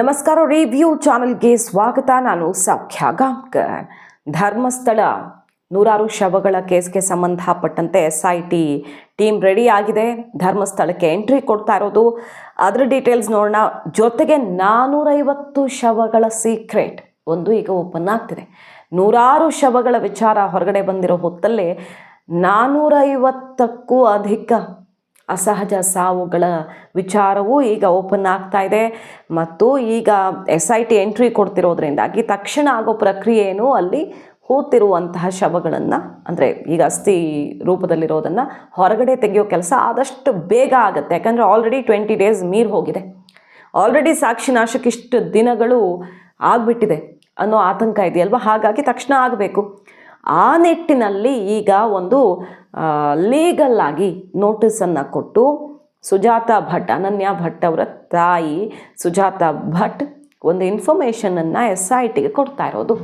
ನಮಸ್ಕಾರ ರಿವ್ಯೂ ಚಾನೆಲ್ಗೆ ಸ್ವಾಗತ. ನಾನು ಸೌಖ್ಯ ಗಾಂಕರ್ ಧರ್ಮಸ್ಥಳ ನೂರಾರು ಶವಗಳ ಕೇಸ್ಗೆ ಸಂಬಂಧಪಟ್ಟಂತೆ S I T team ready ಆಗಿದೆ. ಧರ್ಮಸ್ಥಳಕ್ಕೆ ಎಂಟ್ರಿ ಕೊಡ್ತಾ ಇರೋದು. ಅದರ ಡೀಟೇಲ್ಸ್ ನೋಡೋಣ. ಜೊತೆಗೆ ನಾನ್ನೂರೈವತ್ತು ಶವಗಳ ಸೀಕ್ರೆಟ್ ಒಂದು ಈಗ ಓಪನ್ ಆಗ್ತಿದೆ. ನೂರಾರು ಶವಗಳ ವಿಚಾರ ಹೊರಗಡೆ ಬಂದಿರೋ ಹೊತ್ತಲ್ಲೇ ನಾನ್ನೂರೈವತ್ತಕ್ಕೂ ಅಧಿಕ ಅಸಹಜ ಸಾವುಗಳ ವಿಚಾರವೂ ಈಗ ಓಪನ್ ಆಗ್ತಾ ಇದೆ. ಮತ್ತು ಈಗ ಎಸ್ ಐ ಟಿ ಎಂಟ್ರಿ ಕೊಡ್ತಿರೋದ್ರಿಂದಾಗಿ ತಕ್ಷಣ ಆಗೋ ಪ್ರಕ್ರಿಯೆಯೂ ಅಲ್ಲಿ ಹೂತಿರುವಂತಹ ಶವಗಳನ್ನು, ಅಂದರೆ ಈಗ ಅಸ್ಥಿ ರೂಪದಲ್ಲಿರೋದನ್ನು ಹೊರಗಡೆ ತೆಗೆಯೋ ಕೆಲಸ ಆದಷ್ಟು ಬೇಗ ಆಗುತ್ತೆ. ಯಾಕಂದರೆ ಆಲ್ರೆಡಿ ಟ್ವೆಂಟಿ ಡೇಸ್ ಮೀರ್ ಹೋಗಿದೆ. ಆಲ್ರೆಡಿ ಸಾಕ್ಷಿ ನಾಶಕ್ಕೆ ಇಷ್ಟು ದಿನಗಳು ಆಗಿಬಿಟ್ಟಿದೆ ಅನ್ನೋ ಆತಂಕ ಇದೆಯಲ್ವ? ಹಾಗಾಗಿ ತಕ್ಷಣ ಆಗಬೇಕು. ಆ ನಿಟ್ಟಿನಲ್ಲಿ ಈಗ ಒಂದು ಲೀಗಲ್ ಆಗಿ ನೋಟಿಸನ್ನು ಕೊಟ್ಟು ಸುಜಾತ ಭಟ್, ಅನನ್ಯ ಭಟ್ ಅವರ ತಾಯಿ ಸುಜಾತ ಭಟ್ ಒಂದು ಇನ್ಫಾರ್ಮೇಷನನ್ನು ಎಸ್ ಐ ಟಿಗೆ ಕೊಡ್ತಾ ಇರೋದು.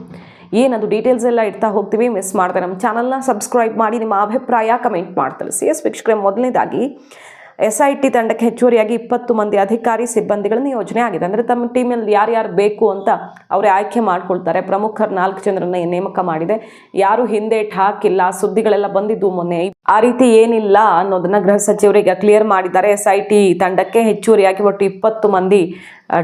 ಏನದು ಡೀಟೇಲ್ಸ್ ಎಲ್ಲ ಇಡ್ತಾ ಹೋಗ್ತೀವಿ ಮಿಸ್ ಮಾಡ್ತಾರೆ. ನಮ್ಮ ಚಾನಲ್ನ ಸಬ್ಸ್ಕ್ರೈಬ್ ಮಾಡಿ, ನಿಮ್ಮ ಅಭಿಪ್ರಾಯ ಕಮೆಂಟ್ ಮಾಡಿ ಸಿ ಎಸ್ ವೀಕ್ಷಕರೇ, ಮೊದಲನೇದಾಗಿ ಎಸ್ ಐ ತಂಡಕ್ಕೆ ಹೆಚ್ಚುವರಿಯಾಗಿ ಇಪ್ಪತ್ತು ಮಂದಿ ಅಧಿಕಾರಿ ಸಿಬ್ಬಂದಿಗಳ ನಿಯೋಜನೆ ಆಗಿದೆ. ಅಂದರೆ ತಮ್ಮ ಟೀಮಲ್ಲಿ ಯಾರ್ಯಾರು ಬೇಕು ಅಂತ ಅವರೇ ಆಯ್ಕೆ ಮಾಡ್ಕೊಳ್ತಾರೆ. ಪ್ರಮುಖರು ನಾಲ್ಕು ಜನರನ್ನ ನೇಮಕ ಮಾಡಿದೆ. ಯಾರು ಹಿಂದೇಟ್ ಹಾಕಿಲ್ಲ, ಸುದ್ದಿಗಳೆಲ್ಲ ಬಂದಿದ್ದು ಮೊನ್ನೆ ಆ ರೀತಿ ಏನಿಲ್ಲ ಅನ್ನೋದನ್ನ ಗೃಹ ಸಚಿವರಿಗೆ ಕ್ಲಿಯರ್ ಮಾಡಿದ್ದಾರೆ. ಎಸ್ ಐ ಟಿ ತಂಡಕ್ಕೆ ಹೆಚ್ಚುವರಿಯಾಗಿ ಒಟ್ಟು ಇಪ್ಪತ್ತು ಮಂದಿ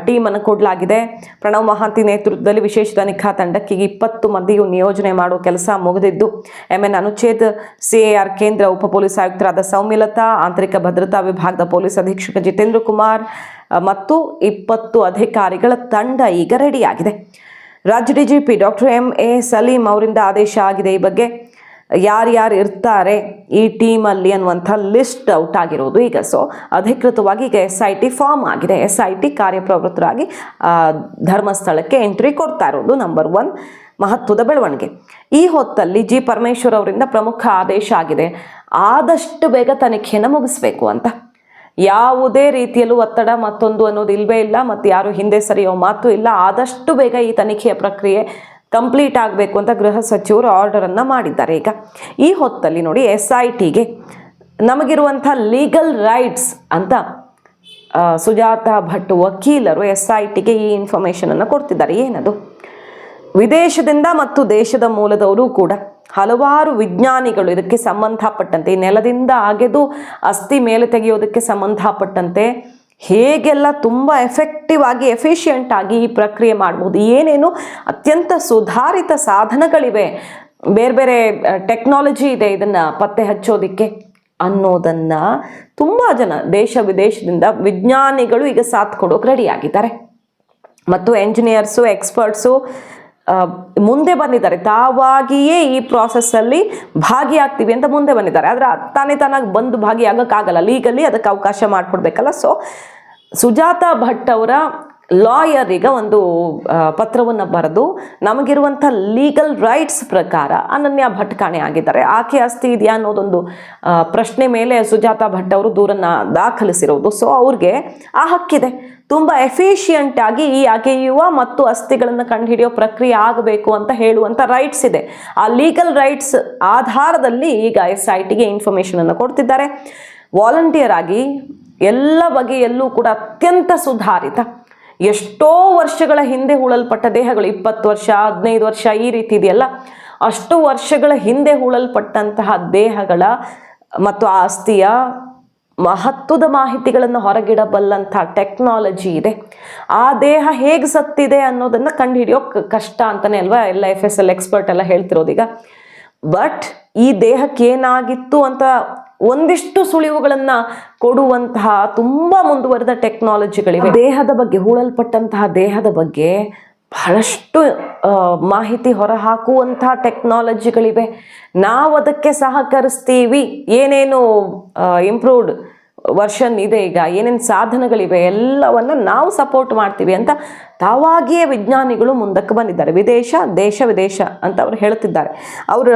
ಟೀಮನ್ನು ಕೊಡಲಾಗಿದೆ. ಪ್ರಣವ್ ಮಹಾಂತಿ ನೇತೃತ್ವದಲ್ಲಿ ವಿಶೇಷ ತನಿಖಾ ತಂಡಕ್ಕೆ ಇಪ್ಪತ್ತು ಮಂದಿಯು ನಿಯೋಜನೆ ಮಾಡುವ ಕೆಲಸ ಮುಗಿದಿದ್ದು. ಎಂ ಎನ್ ಅನುಚ್ಛೇದ್ ಸಿಎಆರ್ ಕೇಂದ್ರ ಉಪ ಪೊಲೀಸ್ ಆಯುಕ್ತರಾದ ಸೌಮ್ಯಲತಾ, ಆಂತರಿಕ ಭದ್ರತಾ ವಿಭಾಗದ ಪೊಲೀಸ್ ಅಧೀಕ್ಷಕ ಜಿತೇಂದ್ರ ಕುಮಾರ್ ಮತ್ತು ಇಪ್ಪತ್ತು ಅಧಿಕಾರಿಗಳ ತಂಡ ಈಗ ರೆಡಿಯಾಗಿದೆ ರಾಜ್ಯ DGP doctor M A Salim ಅವರಿಂದ ಆದೇಶ ಆಗಿದೆ ಈ ಬಗ್ಗೆ. ಯಾರ್ಯಾರು ಇರ್ತಾರೆ ಈ ಟೀಮಲ್ಲಿ ಅನ್ನುವಂಥ ಲಿಸ್ಟ್ ಔಟ್ ಆಗಿರೋದು ಈಗ. ಸೊ ಅಧಿಕೃತವಾಗಿ ಈಗ ಎಸ್ ಐ ಟಿ ಫಾರ್ಮ್ ಆಗಿದೆ. ಎಸ್ ಐ ಟಿ ಕಾರ್ಯಪ್ರವೃತ್ತರಾಗಿ ಧರ್ಮಸ್ಥಳಕ್ಕೆ ಎಂಟ್ರಿ ಕೊಡ್ತಾ ಇರೋದು ನಂಬರ್ ಒನ್ ಮಹತ್ವದ ಬೆಳವಣಿಗೆ. ಈ ಹೊತ್ತಲ್ಲಿ ಜಿ ಪರಮೇಶ್ವರ್ ಅವರಿಂದ ಪ್ರಮುಖ ಆದೇಶ ಆಗಿದೆ. ಆದಷ್ಟು ಬೇಗ ತನಿಖೆಯನ್ನು ಮುಗಿಸ್ಬೇಕು ಅಂತ. ಯಾವುದೇ ರೀತಿಯಲ್ಲೂ ಒತ್ತಡ ಮತ್ತೊಂದು ಅನ್ನೋದು ಇಲ್ಲವೇ ಇಲ್ಲ. ಮತ್ತು ಯಾರು ಹಿಂದೆ ಸರಿಯೋ ಮಾತು ಇಲ್ಲ. ಆದಷ್ಟು ಬೇಗ ಈ ತನಿಖೆಯ ಪ್ರಕ್ರಿಯೆ ಕಂಪ್ಲೀಟ್ ಆಗಬೇಕು ಅಂತ ಗೃಹ ಸಚಿವರು ಆರ್ಡರನ್ನು ಮಾಡಿದ್ದಾರೆ. ಈಗ ಈ ಹೊತ್ತಲ್ಲಿ ನೋಡಿ ಎಸ್ ಐ ಟಿಗೆ ನಮಗಿರುವಂಥ ಲೀಗಲ್ ರೈಟ್ಸ್ ಅಂತ ಸುಜಾತ ಭಟ್ ವಕೀಲರು ಎಸ್ ಐ ಟಿಗೆ ಈ ಇನ್ಫಾರ್ಮೇಷನನ್ನು ಕೊಡ್ತಿದ್ದಾರೆ. ಏನದು? ವಿದೇಶದಿಂದ ಮತ್ತು ದೇಶದ ಮೂಲದವರು ಕೂಡ ಹಲವಾರು ವಿಜ್ಞಾನಿಗಳು ಇದಕ್ಕೆ ಸಂಬಂಧಪಟ್ಟಂತೆ, ನೆಲದಿಂದ ಅಗೆದು ಅಸ್ಥಿ ಮೇಲೆ ತೆಗೆಯೋದಕ್ಕೆ ಸಂಬಂಧಪಟ್ಟಂತೆ ಹೇಗೆಲ್ಲ ತುಂಬ ಎಫೆಕ್ಟಿವ್ ಆಗಿ ಎಫಿಷಿಯಂಟ್ ಆಗಿ ಈ ಪ್ರಕ್ರಿಯೆ ಮಾಡ್ಬೋದು, ಏನೇನು ಅತ್ಯಂತ ಸುಧಾರಿತ ಸಾಧನಗಳಿವೆ, ಬೇರೆ ಬೇರೆ ಟೆಕ್ನಾಲಜಿ ಇದೆ ಇದನ್ನು ಪತ್ತೆ ಹಚ್ಚೋದಕ್ಕೆ ಅನ್ನೋದನ್ನು ತುಂಬ ಜನ ದೇಶ ವಿದೇಶದಿಂದ ವಿಜ್ಞಾನಿಗಳು ಈಗ ಸಾಥ್ ಕೊಡೋಕೆ ರೆಡಿಯಾಗಿದ್ದಾರೆ ಮತ್ತು ಎಂಜಿನಿಯರ್ಸು ಎಕ್ಸ್ಪರ್ಟ್ಸು ಮುಂದೆ ಬಂದಿದ್ದಾರೆ. ತಾವಾಗಿಯೇ ಈ ಪ್ರಾಸೆಸ್ಸಲ್ಲಿ ಭಾಗಿಯಾಗ್ತೀವಿ ಅಂತ ಮುಂದೆ ಬಂದಿದ್ದಾರೆ. ಆದರೆ ತಾನೇ ತಾನಾಗಿ ಬಂದು ಭಾಗಿಯಾಗೋಕ್ಕಾಗಲ್ಲ. ಲೀಗಲ್ಲಿ ಅದಕ್ಕೆ ಅವಕಾಶ ಮಾಡಿಕೊಡ್ಬೇಕಲ್ಲ. ಸೊ ಸುಜಾತ ಭಟ್ ಅವರ ಲಾಯರಿಗೆ ಒಂದು ಪತ್ರವನ್ನು ಬರೆದು ನಮಗಿರುವಂಥ ಲೀಗಲ್ ರೈಟ್ಸ್ ಪ್ರಕಾರ ಅನನ್ಯ ಭಟ್ ಕಾಣೆ ಆಗಿದ್ದಾರೆ. ಆಕೆ ಆಸ್ತಿ ಇದೆಯಾ ಅನ್ನೋದೊಂದು ಪ್ರಶ್ನೆ ಮೇಲೆ ಸುಜಾತ ಭಟ್ ಅವರು ದೂರನ್ನು ದಾಖಲಿಸಿರೋದು. ಸೊ ಅವ್ರಿಗೆ ಆ ಹಕ್ಕಿದೆ. ತುಂಬ ಎಫಿಷಿಯಂಟ್ ಆಗಿ ಈ ಅಗೆಯುವ ಮತ್ತು ಅಸ್ಥಿಗಳನ್ನು ಕಂಡುಹಿಡಿಯೋ ಪ್ರಕ್ರಿಯೆ ಆಗಬೇಕು ಅಂತ ಹೇಳುವಂಥ ರೈಟ್ಸ್ ಇದೆ. ಆ ಲೀಗಲ್ ರೈಟ್ಸ್ ಆಧಾರದಲ್ಲಿ ಈಗ ಎಸ್ ಐ ಟಿಗೆ ಇನ್ಫಾರ್ಮೇಷನನ್ನು ಕೊಡ್ತಿದ್ದಾರೆ. ವಾಲಂಟಿಯರ್ ಆಗಿ ಎಲ್ಲ ಬಗೆಯಲ್ಲೂ ಕೂಡ ಅತ್ಯಂತ ಸುಧಾರಿತ ಎಷ್ಟೋ ವರ್ಷಗಳ ಹಿಂದೆ ಹೂಳಲ್ಪಟ್ಟ ದೇಹಗಳು, ಇಪ್ಪತ್ತು ವರ್ಷ, ಹದಿನೈದು ವರ್ಷ ಈ ರೀತಿ ಇದೆಯಲ್ಲ? ಅಷ್ಟು ವರ್ಷಗಳ ಹಿಂದೆ ಹೂಳಲ್ಪಟ್ಟಂತಹ ದೇಹಗಳ ಮತ್ತು ಆಸ್ತಿಯ ಮಹತ್ವದ ಮಾಹಿತಿಗಳನ್ನು ಹೊರಗಿಡಬಲ್ಲಂಥ ಟೆಕ್ನಾಲಜಿ ಇದೆ. ಆ ದೇಹ ಹೇಗೆ ಸತ್ತಿದೆ ಅನ್ನೋದನ್ನು ಕಂಡುಹಿಡಿಯೋ ಕಷ್ಟ ಅಂತಲೇ ಅಲ್ವಾ? ಎಲ್ಲ ಎಫ್ ಎಸ್ ಎಲ್ ಎಕ್ಸ್ಪರ್ಟ್ ಎಲ್ಲ ಹೇಳ್ತಿರೋದೀಗ ಬಟ್ ಈ ದೇಹಕ್ಕೆ ಏನಾಗಿತ್ತು ಅಂತ ಒಂದಿಷ್ಟು ಸುಳಿವುಗಳನ್ನ ಕೊಡುವಂತಹ ತುಂಬಾ ಮುಂದುವರೆದ ಟೆಕ್ನಾಲಜಿಗಳಿವೆ. ದೇಹದ ಬಗ್ಗೆ, ಹೂಳಲ್ಪಟ್ಟಂತಹ ದೇಹದ ಬಗ್ಗೆ ಬಹಳಷ್ಟು ಮಾಹಿತಿ ಹೊರಹಾಕುವಂತಹ ಟೆಕ್ನಾಲಜಿಗಳಿವೆ. ನಾವು ಅದಕ್ಕೆ ಸಹಕರಿಸ್ತೀವಿ. ಏನೇನು ಇಂಪ್ರೂವ್ಡ್ ವರ್ಷನ್ ಇದೆ ಈಗ, ಏನೇನು ಸಾಧನಗಳಿವೆ, ಎಲ್ಲವನ್ನು ನಾವು ಸಪೋರ್ಟ್ ಮಾಡ್ತೀವಿ ಅಂತ ತಾವಾಗಿಯೇ ವಿಜ್ಞಾನಿಗಳು ಮುಂದಕ್ಕೆ ಬಂದಿದ್ದಾರೆ. ವಿದೇಶ, ದೇಶ, ವಿದೇಶ ಅಂತ ಅವರು ಹೇಳ್ತಿದ್ದಾರೆ. ಅವರ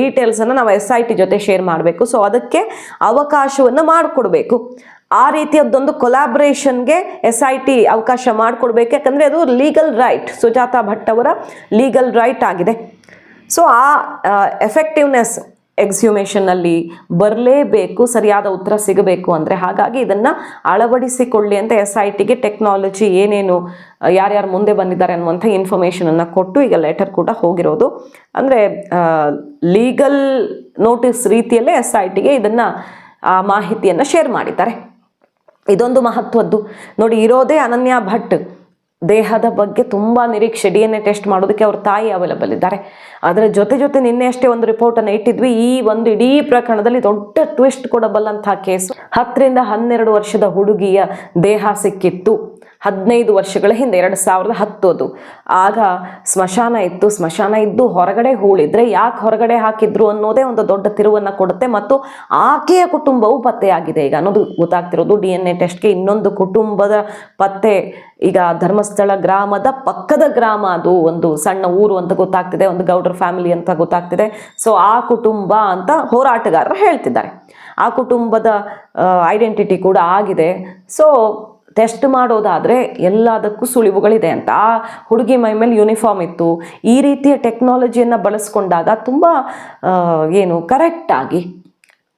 ಡೀಟೇಲ್ಸನ್ನು ನಾವು ಎಸ್ ಐ ಟಿ ಜೊತೆ ಶೇರ್ ಮಾಡಬೇಕು. ಸೊ ಅದಕ್ಕೆ ಅವಕಾಶವನ್ನು ಮಾಡಿಕೊಡ್ಬೇಕು. ಆ ರೀತಿಯದ್ದೊಂದು ಕೊಲಾಬ್ರೇಷನ್ಗೆ ಎಸ್ ಐ ಟಿ ಅವಕಾಶ ಮಾಡಿಕೊಡ್ಬೇಕು. ಯಾಕಂದರೆ ಅದು ಲೀಗಲ್ ರೈಟ್ ಸುಜಾತಾ ಭಟ್ ಅವರ ಲೀಗಲ್ ರೈಟ್ ಆಗಿದೆ. ಸೊ ಆ ಎಫೆಕ್ಟಿವ್ನೆಸ್ ಎಕ್ಸ್ಯೂಮೇಷನ್ನಲ್ಲಿ ಬರಲೇಬೇಕು, ಸರಿಯಾದ ಉತ್ತರ ಸಿಗಬೇಕು ಅಂದರೆ ಹಾಗಾಗಿ ಇದನ್ನು ಅಳವಡಿಸಿಕೊಳ್ಳಿ ಅಂತ ಎಸ್ ಐ ಟಿಗೆ ಟೆಕ್ನಾಲಜಿ ಏನೇನು ಯಾರ್ಯಾರು ಮುಂದೆ ಬಂದಿದ್ದಾರೆ ಅನ್ನುವಂಥ ಇನ್ಫಾರ್ಮೇಷನನ್ನು ಕೊಟ್ಟು ಈಗ ಲೆಟರ್ ಕೂಡ ಹೋಗಿರೋದು. ಅಂದರೆ ಲೀಗಲ್ ನೋಟಿಸ್ ರೀತಿಯಲ್ಲೇ ಎಸ್ ಐ ಟಿಗೆ ಇದನ್ನು, ಆ, ಮಾಹಿತಿಯನ್ನು ಶೇರ್ ಮಾಡಿದ್ದಾರೆ. ಇದೊಂದು ಮಹತ್ವದ್ದು. ನೋಡಿ, ಇರೋದೇ ಅನನ್ಯ ಭಟ್. ದೇಹದ ಬಗ್ಗೆ ತುಂಬ ನಿರೀಕ್ಷೆ ಡಿ ಎನ್ ಎ ಟೆಸ್ಟ್ ಮಾಡೋದಕ್ಕೆ ಅವ್ರ ತಾಯಿ ಅವೈಲಬಲ್ ಇದ್ದಾರೆ. ಅದರ ಜೊತೆ ಜೊತೆ ನಿನ್ನೆ ಅಷ್ಟೇ ಒಂದು ರಿಪೋರ್ಟನ್ನು ಇಟ್ಟಿದ್ವಿ, ಈ ಒಂದು ಇಡೀ ಪ್ರಕರಣದಲ್ಲಿ ದೊಡ್ಡ ಟ್ವಿಸ್ಟ್ ಕೊಡಬಲ್ಲಂತಹ ಕೇಸು ಹತ್ತರಿಂದ ಹನ್ನೆರಡು ವರ್ಷದ ಹುಡುಗಿಯ ದೇಹ ಸಿಕ್ಕಿತ್ತು. ಹದಿನೈದು ವರ್ಷಗಳ ಹಿಂದೆ, ಎರಡು ಸಾವಿರದ ಹತ್ತು ಅದು ಆಗ ಸ್ಮಶಾನ ಇತ್ತು, ಸ್ಮಶಾನ ಇದ್ದು ಹೊರಗಡೆ ಹೂಳಿದ್ರೆ ಯಾಕೆ ಹೊರಗಡೆ ಹಾಕಿದ್ರು ಅನ್ನೋದೇ ಒಂದು ದೊಡ್ಡ ತಿರುವನ್ನು ಕೊಡುತ್ತೆ ಮತ್ತು ಆಕೆಯ ಕುಟುಂಬವು ಪತ್ತೆಯಾಗಿದೆ. ಈಗ ಅನ್ನೋದು ಗೊತ್ತಾಗ್ತಿರೋದು, ಡಿ ಎನ್ ಎ ಟೆಸ್ಟ್ಗೆ ಇನ್ನೊಂದು ಕುಟುಂಬದ ಪತ್ತೆ, ಈಗ ಧರ್ಮಸ್ಥಳ ಗ್ರಾಮದ ಪಕ್ಕದ ಗ್ರಾಮ ಅದು ಒಂದು ಸಣ್ಣ ಊರು ಅಂತ ಗೊತ್ತಾಗ್ತಿದೆ, ಒಂದು ಗೌಡ್ರ ಫ್ಯಾಮಿಲಿ ಅಂತ ಗೊತ್ತಾಗ್ತಿದೆ. ಸೊ, ಆ ಕುಟುಂಬ ಅಂತ ಹೋರಾಟಗಾರರು ಹೇಳ್ತಿದ್ದಾರೆ. ಆ ಕುಟುಂಬದ ಐಡೆಂಟಿಟಿ ಕೂಡ ಆಗಿದೆ. ಸೊ ಟೆಸ್ಟ್ ಮಾಡೋದಾದರೆ ಎಲ್ಲದಕ್ಕೂ ಸುಳಿವುಗಳಿದೆ ಅಂತ. ಆ ಹುಡುಗಿ ಮೈ ಮೇಲೆ ಯೂನಿಫಾರ್ಮ್ ಇತ್ತು. ಈ ರೀತಿಯ ಟೆಕ್ನಾಲಜಿಯನ್ನು ಬಳಸ್ಕೊಂಡಾಗ ತುಂಬ ಏನು ಕರೆಕ್ಟಾಗಿ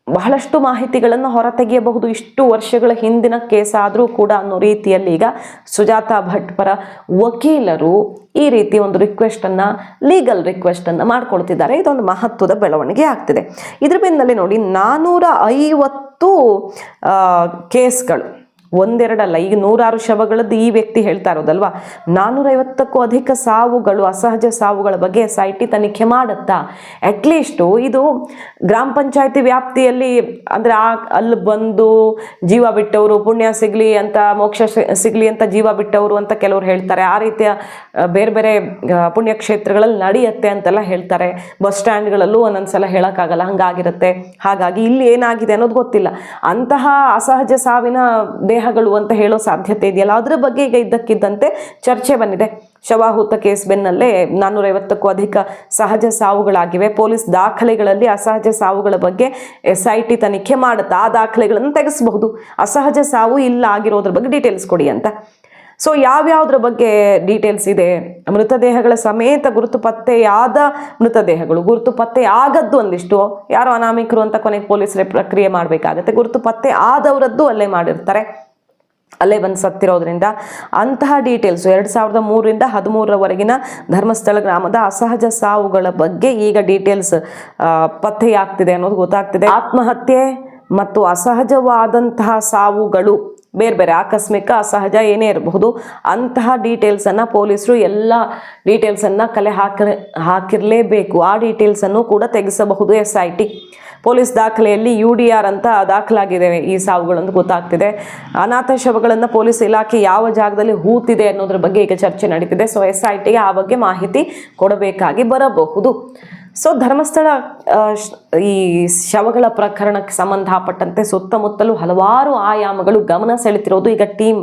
ಬಹಳಷ್ಟು ಮಾಹಿತಿಗಳನ್ನು ಹೊರತೆಗೆಯಬಹುದು. ಇಷ್ಟು ವರ್ಷಗಳ ಹಿಂದಿನ ಕೇಸ್ ಆದರೂ ಕೂಡ ಅನ್ನೋ ರೀತಿಯಲ್ಲಿ ಈಗ ಸುಜಾತಾ ಭಟ್ ಪರ ವಕೀಲರು ಈ ರೀತಿ ಒಂದು ರಿಕ್ವೆಸ್ಟನ್ನು ಲೀಗಲ್ ರಿಕ್ವೆಸ್ಟನ್ನು ಮಾಡ್ಕೊಳ್ತಿದ್ದಾರೆ. ಇದೊಂದು ಮಹತ್ವದ ಬೆಳವಣಿಗೆ ಆಗ್ತಿದೆ. ಇದ್ರ ಬೆನ್ನಲ್ಲಿ ನೋಡಿ ನಾನ್ನೂರ ಐವತ್ತು ಕೇಸ್ಗಳು ಒಂದೆರಡಲ್ಲ, ಈಗ ನೂರಾರು ಶವಗಳದ್ದು ಈ ವ್ಯಕ್ತಿ ಹೇಳ್ತಾ ಇರೋದಲ್ವಾ? ನಾನ್ನೂರೈವತ್ತಕ್ಕೂ ಅಧಿಕ ಸಾವುಗಳು, ಅಸಹಜ ಸಾವುಗಳ ಬಗ್ಗೆ ಎಸ್ ಐ ಟಿ ತನಿಖೆ ಮಾಡುತ್ತಾ? ಅಟ್ಲೀಸ್ಟು ಇದು ಗ್ರಾಮ ಪಂಚಾಯತಿ ವ್ಯಾಪ್ತಿಯಲ್ಲಿ, ಅಂದರೆ ಆ ಅಲ್ಲಿ ಬಂದು ಜೀವ ಬಿಟ್ಟವರು, ಪುಣ್ಯ ಸಿಗಲಿ ಅಂತ, ಮೋಕ್ಷ ಸಿಗಲಿ ಅಂತ ಜೀವ ಬಿಟ್ಟವರು ಅಂತ ಕೆಲವರು ಹೇಳ್ತಾರೆ. ಆ ರೀತಿಯ ಬೇರೆ ಬೇರೆ ಪುಣ್ಯಕ್ಷೇತ್ರಗಳಲ್ಲಿ ನಡೆಯುತ್ತೆ ಅಂತೆಲ್ಲ ಹೇಳ್ತಾರೆ. ಬಸ್ ಸ್ಟ್ಯಾಂಡ್ಗಳಲ್ಲೂ ಒಂದೊಂದ್ಸಲ ಹೇಳೋಕ್ಕಾಗಲ್ಲ, ಹಂಗಾಗಿರುತ್ತೆ. ಹಾಗಾಗಿ ಇಲ್ಲಿ ಏನಾಗಿದೆ ಅನ್ನೋದು ಗೊತ್ತಿಲ್ಲ. ಅಂತಹ ಅಸಹಜ ಸಾವಿನ ದೇಹಗಳು ಅಂತ ಹೇಳೋ ಸಾಧ್ಯತೆ ಇದೆಯಲ್ಲ? ಅದರ ಬಗ್ಗೆ ಈಗ ಇದ್ದಕ್ಕಿದ್ದಂತೆ ಚರ್ಚೆ ಬಂದಿದೆ. ಶವಾಹುತ ಕೇಸ್ ಬೆನ್ನಲ್ಲೇ ನಾನ್ನೂರೈವತ್ತಕ್ಕೂ ಅಧಿಕ ಸಹಜ ಸಾವುಗಳಾಗಿವೆ. ಪೊಲೀಸ್ ದಾಖಲೆಗಳಲ್ಲಿ ಅಸಹಜ ಸಾವುಗಳ ಬಗ್ಗೆ ಎಸ್ ಐ ಟಿ ತನಿಖೆ ಮಾಡುತ್ತೆ ಆ ದಾಖಲೆಗಳನ್ನು ತೆಗೆಸಬಹುದು. ಅಸಹಜ ಸಾವು ಇಲ್ಲ ಆಗಿರೋದ್ರ ಬಗ್ಗೆ ಡೀಟೇಲ್ಸ್ ಕೊಡಿ ಅಂತ. ಸೊ ಯಾವ್ಯಾವುದ್ರ ಬಗ್ಗೆ ಡೀಟೇಲ್ಸ್ ಇದೆ? ಮೃತದೇಹಗಳ ಸಮೇತ ಗುರುತು ಪತ್ತೆಯಾದ ಮೃತದೇಹಗಳು ಗುರುತು ಪತ್ತೆ ಆಗದ್ದು ಒಂದಿಷ್ಟು. ಯಾರೋ ಅನಾಮಿಕರು ಅಂತ ಕೊನೆಗೆ ಪೊಲೀಸರೇ ಪ್ರಕ್ರಿಯೆ ಮಾಡಬೇಕಾಗತ್ತೆ. ಗುರುತು ಪತ್ತೆ ಆದವರದ್ದು ಅಲ್ಲೇ ಮಾಡಿರ್ತಾರೆ. ಅಲ್ಲೇ ಬಂದು ಸತ್ತಿರೋದ್ರಿಂದ ಅಂತಹ ಡೀಟೇಲ್ಸು ಎರಡು ಸಾವಿರದ ಮೂರರಿಂದ ಹದಿಮೂರರವರೆಗಿನ ಧರ್ಮಸ್ಥಳ ಗ್ರಾಮದ ಅಸಹಜ ಸಾವುಗಳ ಬಗ್ಗೆ ಈಗ ಡೀಟೇಲ್ಸ್ ಪತ್ತೆಯಾಗ್ತಿದೆ ಅನ್ನೋದು ಗೊತ್ತಾಗ್ತಿದೆ. ಆತ್ಮಹತ್ಯೆ ಮತ್ತು ಅಸಹಜವಾದಂತಹ ಸಾವುಗಳು ಬೇರೆ ಬೇರೆ ಆಕಸ್ಮಿಕ ಅಸಹಜ ಏನೇ ಇರಬಹುದು, ಅಂತಹ ಡೀಟೇಲ್ಸನ್ನು ಪೊಲೀಸರು ಎಲ್ಲ ಡೀಟೇಲ್ಸನ್ನು ಕಲೆ ಹಾಕಿ ಹಾಕಿರಲೇಬೇಕು. ಆ ಡೀಟೇಲ್ಸನ್ನು ಕೂಡ ತೆಗೆಸಬಹುದು ಎಸ್ ಐ ಟಿ. ಪೊಲೀಸ್ ದಾಖಲೆಯಲ್ಲಿ ಯು ಅಂತ ದಾಖಲಾಗಿದೆ ಈ ಸಾವುಗಳಂತ ಗೊತ್ತಾಗ್ತಿದೆ. ಅನಾಥ ಶವಗಳನ್ನು ಪೊಲೀಸ್ ಇಲಾಖೆ ಯಾವ ಜಾಗದಲ್ಲಿ ಹೂತಿದೆ ಅನ್ನೋದ್ರ ಬಗ್ಗೆ ಈಗ ಚರ್ಚೆ ನಡೀತಿದೆ. ಸೊ ಎಸ್ ಐ ಟಿಗೆ ಆ ಬಗ್ಗೆ ಮಾಹಿತಿ ಕೊಡಬೇಕಾಗಿ ಬರಬಹುದು. ಸೊ ಧರ್ಮಸ್ಥಳ ಈ ಶವಗಳ ಪ್ರಕರಣಕ್ಕೆ ಸಂಬಂಧಪಟ್ಟಂತೆ ಸುತ್ತಮುತ್ತಲು ಹಲವಾರು ಆಯಾಮಗಳು ಗಮನ ಸೆಳೆತಿರೋದು ಈಗ ಟೀಮ್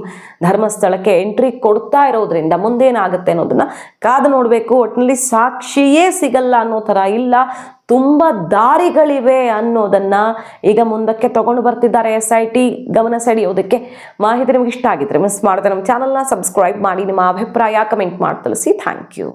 ಧರ್ಮಸ್ಥಳಕ್ಕೆ ಎಂಟ್ರಿ ಕೊಡ್ತಾ ಇರೋದ್ರಿಂದ ಮುಂದೇನಾಗುತ್ತೆ ಅನ್ನೋದನ್ನ ಕಾದು ನೋಡಬೇಕು. ಒಟ್ಟಿನಲ್ಲಿ ಸಾಕ್ಷಿಯೇ ಸಿಗಲ್ಲ ಅನ್ನೋ ಥರ ಇಲ್ಲ. ತುಂಬ ದಾರಿಗಳಿವೆ ಅನ್ನೋದನ್ನ ಈಗ ಮುಂದಕ್ಕೆ ತಗೊಂಡು ಬರ್ತಿದ್ದಾರೆ ಎಸ್ ಐ ಟಿ ಗಮನ ಸೆಳೆಯೋದಕ್ಕೆ ಮಾಹಿತಿ ನಿಮಗೆ ಇಷ್ಟ ಆಗಿದ್ರೆ ಮಿಸ್ ಮಾಡಿದ್ರೆ ನಮ್ಮ ಚಾನಲ್ನ ಸಬ್ಸ್ಕ್ರೈಬ್ ಮಾಡಿ, ನಿಮ್ಮ ಅಭಿಪ್ರಾಯ ಕಮೆಂಟ್ ಮಾಡಿ ತಿಳಿಸಿ ಥ್ಯಾಂಕ್ ಯು